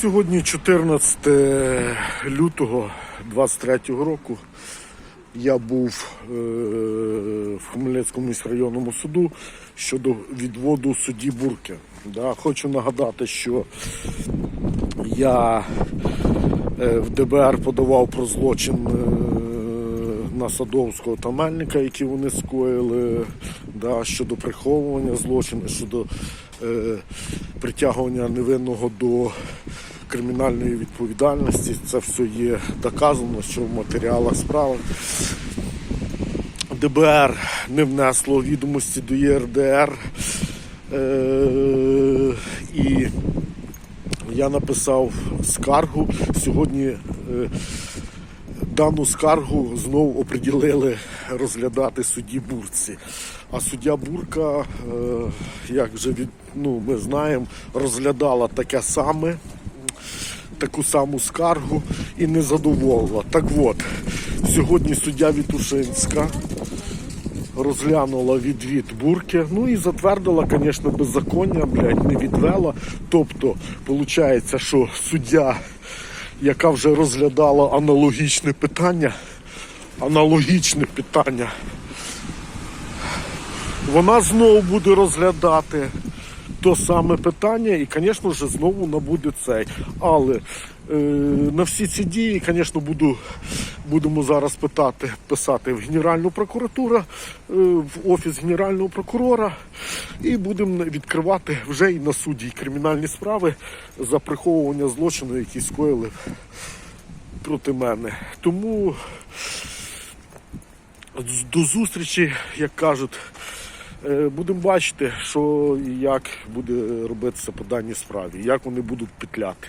Сьогодні 14 лютого 23 року. Я був е, в Хмельницькому міськрайонному суду щодо відводу судді Бурки. Хочу нагадати, що я е, в ДБР подавав про злочин е, на Садовського та Мельника, які вони скоїли, да, щодо приховування злочину, щодо притягування невинного до кримінальної відповідальності. Це все є доказано, що в матеріалах справи. ДБР не внесло відомості до ЄРДР. Е, і я написав скаргу. Сьогодні е, дану скаргу знову оприділили розглядати судді Бурці. А суддя Бурка, е, як вже від, ну, ми знаємо, розглядала таке саме, таку саму скаргу і не задоволила. Так от, сьогодні суддя Вітушинська розглянула відвід бурки, ну і затвердила, звісно, беззаконня, блядь, не відвела. Тобто, виходить, що суддя, яка вже розглядала аналогічне питання, аналогічне питання, вона знову буде розглядати то саме питання, і, звісно ж, знову набуде цей. Але е, на всі ці дії, звісно, буду, будемо зараз питати, писати в Генеральну прокуратуру, е, в офіс Генерального прокурора, і будемо відкривати вже і на суді кримінальні справи за приховування злочину, які скоїли проти мене. Тому до зустрічі, як кажуть. Е, Будемо бачити, що і як буде робитися по даній справі, як вони будуть петляти.